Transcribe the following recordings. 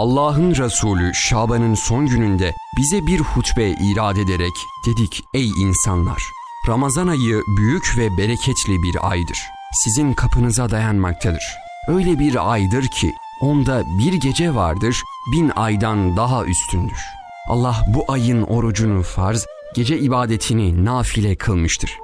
Allah'ın Resulü Şaban'ın son gününde bize bir hutbe irad ederek dedik ey insanlar Ramazan ayı büyük ve bereketli bir aydır. Sizin kapınıza dayanmaktadır. Öyle bir aydır ki onda bir gece vardır bin aydan daha üstündür. Allah bu ayın orucunu farz, gece ibadetini nafile kılmıştır.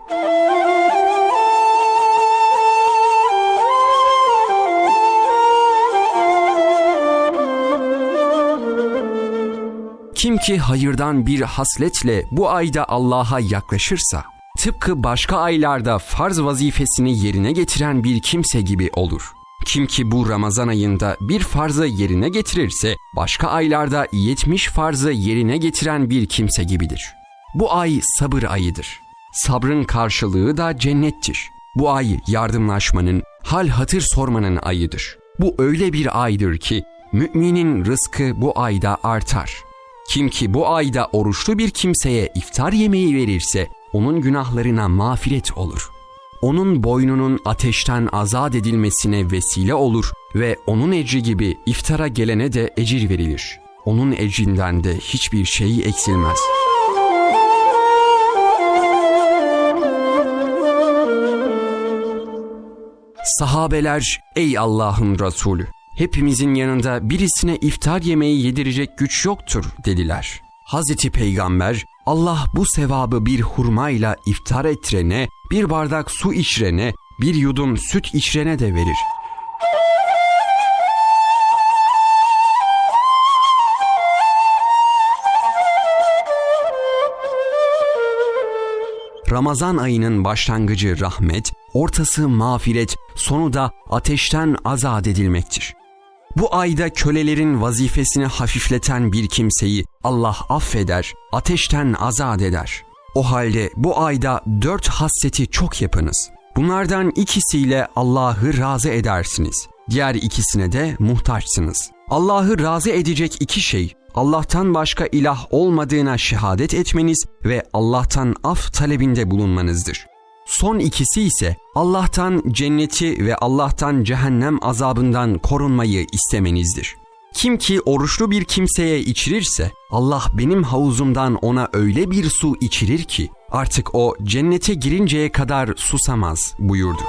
Kim ki hayırdan bir hasletle bu ayda Allah'a yaklaşırsa, tıpkı başka aylarda farz vazifesini yerine getiren bir kimse gibi olur. Kim ki bu Ramazan ayında bir farzı yerine getirirse, başka aylarda 70 farzı yerine getiren bir kimse gibidir. Bu ay sabır ayıdır. Sabrın karşılığı da cennettir. Bu ay yardımlaşmanın, hal hatır sormanın ayıdır. Bu öyle bir aydır ki müminin rızkı bu ayda artar. Kim ki bu ayda oruçlu bir kimseye iftar yemeği verirse onun günahlarına mağfiret olur. Onun boynunun ateşten azat edilmesine vesile olur ve onun ecri gibi iftara gelene de ecir verilir. Onun ecrinden de hiçbir şey eksilmez. Sahabeler ey Allah'ın Resulü hepimizin yanında birisine iftar yemeği yedirecek güç yoktur dediler. Hazreti Peygamber Allah bu sevabı bir hurmayla iftar ettirene, bir bardak su içrene, bir yudum süt içrene de verir. Ramazan ayının başlangıcı rahmet, ortası mağfiret, sonu da ateşten azat edilmektir. Bu ayda kölelerin vazifesini hafifleten bir kimseyi Allah affeder, ateşten azat eder. O halde bu ayda dört hasseti çok yapınız. Bunlardan ikisiyle Allah'ı razı edersiniz. Diğer ikisine de muhtaçsınız. Allah'ı razı edecek iki şey, Allah'tan başka ilah olmadığına şehadet etmeniz ve Allah'tan af talebinde bulunmanızdır. Son ikisi ise Allah'tan cenneti ve Allah'tan cehennem azabından korunmayı istemenizdir. Kim ki oruçlu bir kimseye içirirse Allah benim havuzumdan ona öyle bir su içirir ki artık o cennete girinceye kadar susamaz buyurdu.